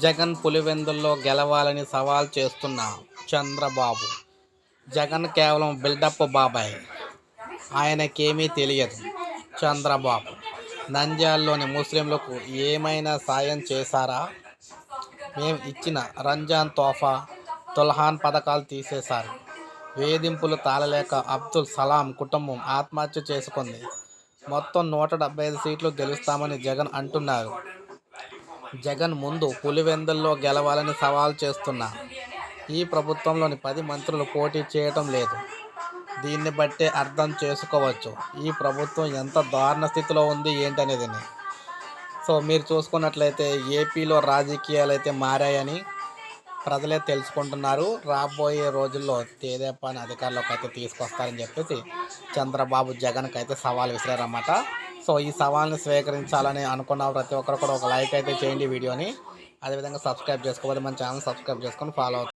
జగన్ పులివెందుల్లో గెలవాలని సవాల్ చేస్తున్న చంద్రబాబు. జగన్ కేవలం బిల్డప్ బాబాయ్. ఆయనకేమీ తెలియదు చంద్రబాబు. నంద్యాల్లోని ముస్లింలకు ఏమైనా సాయం చేశారా? మేము ఇచ్చిన రంజాన్ తోఫా తుల్హాన్ పథకాలు తీసేశారు. వేధింపులు తాళలేక అబ్దుల్ సలాం కుటుంబం ఆత్మహత్య చేసుకుంది. మొత్తం నూట డెబ్బై ఐదు సీట్లు గెలుస్తామని జగన్ అంటున్నారు. జగన్ ముందు పులివెందుల్లో గెలవాలని సవాల్ చేస్తున్నా. ఈ ప్రభుత్వంలోని పది మంత్రులు పోటీ చేయటం లేదు. దీన్ని బట్టే అర్థం చేసుకోవచ్చు. ఈ ప్రభుత్వం ఎంత దారుణ స్థితిలో ఉంది ఏంటనేది. సో మీరు చూసుకున్నట్లయితే ఏపీలో రాజకీయాలు అయితే మారాయని ప్రజలే తెలుసుకుంటున్నారు. రాబోయే రోజుల్లో తేదేపాని అధికారంలోకి అయితే తీసుకొస్తారని చెప్పేసి చంద్రబాబు జగన్కి అయితే సవాల్ విసిరారన్నమాట. సో ఈ సవాల్ని స్వీకరించాలని అనుకున్న ప్రతి ఒక్కరు కూడా ఒక లైక్ అయితే చేయండి వీడియోని. అదేవిధంగా సబ్స్క్రైబ్ చేసుకోవాలి మన ఛానల్ సబ్స్క్రైబ్ చేసుకొని ఫాలో అవుతుంది